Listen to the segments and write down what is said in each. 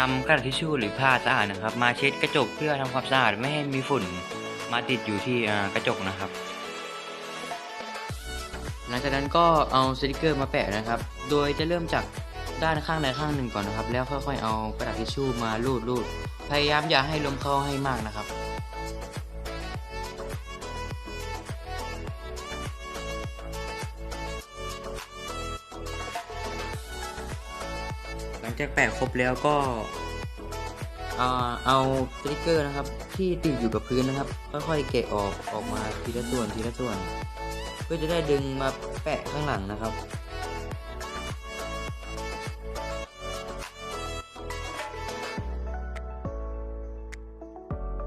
นำกระดาษทิชชู่หรือผ้าสะอาดนะครับ มาเช็ดกระจกเพื่อทำความสะอาดไม่ให้มีฝุ่นมาติดอยู่ที่กระจกนะครับ หลังจากนั้นก็เอาสติกเกอร์มาแปะนะครับ โดยจะเริ่มจากด้านข้างใดข้างหนึ่งก่อนนะครับ แล้วค่อยๆเอากระดาษทิชชู่มาลูดลูดพยายามอย่าให้ลมเข้าให้มากนะครับ ลังจากแปะครบแล้วก็เอาสติกเกอร์นะครับ ที่ติดอยู่กับพื้นนะครับ ค่อยๆแกะออกออกมาทีละส่วนทีละส่วน เพื่อจะได้ดึงมาแปะข้างหลังนะครับ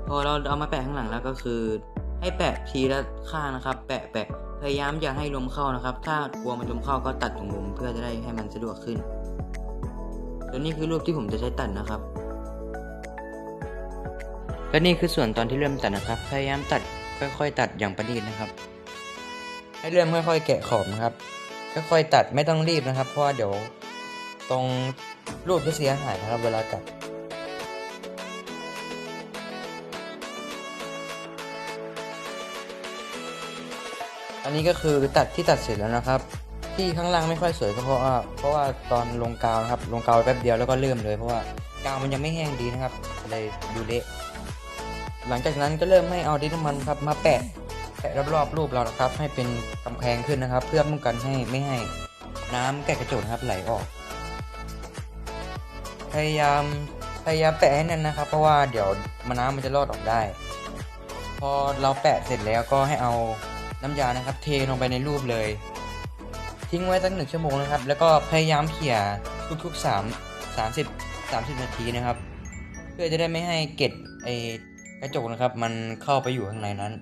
พอเราเอามาแปะข้างหลังแล้วก็คือ ให้แปะทีละข้างนะครับ แปะแปะพยายามอย่าให้ลมเข้านะครับ ถ้ากลัวมันลมเข้าก็ตัดตรงมุมเพื่อจะได้ให้มันสะดวกขึ้น และนี่คือรูปที่ผมจะใช้ตัดนะครับ และนี่คือส่วนตอนที่เริ่มตัดนะครับ พยายามตัดค่อยๆ ตัดอย่างประณีตนะครับ ให้เริ่มค่อยๆ แกะขอบนะครับ ค่อยๆ ตัดไม่ต้องรีบนะครับ เพราะว่าเดี๋ยวตรงรูปจะเสียหายนะครับเวลากัดอันนี้ก็คือตัดที่ตัดเสร็จแล้วนะครับ ที่ข้างล่างไม่ค่อยสวยก็เพราะว่าเพราะว่าตอนลงกาวนะครับลงกาวไปแป๊บเดียวแล้วก็เริ่มเลยเพราะว่ากาวมันยังไม่แห้งดีนะครับเลยดูเละหลังจากนั้นก็เริ่มให้เอาดินน้ำมันครับมาแปะแปะรอบๆรูปเรานะครับ ให้เป็นกำแพงขึ้นนะครับ เพื่อป้องกันให้ไม่ให้น้ำแกะกระจกนะครับไหลออก พยายามพยายามแปะให้แน่นนะครับ เพราะว่าเดี๋ยวมันน้ำมันจะรอดออกได้ พอเราแปะเสร็จแล้วก็ให้เอาน้ำยานะครับ เทลงไปในรูปเลย ทิ้งไว้สักหนึ่งชั่วโมงนะครับ แล้วก็พยายามเขี่ยทุกๆ3 30 30นาทีนะครับ เพื่อจะได้ไม่ให้เกล็ดไอกระจกนะครับ มันเข้าไปอยู่ข้างในนั้น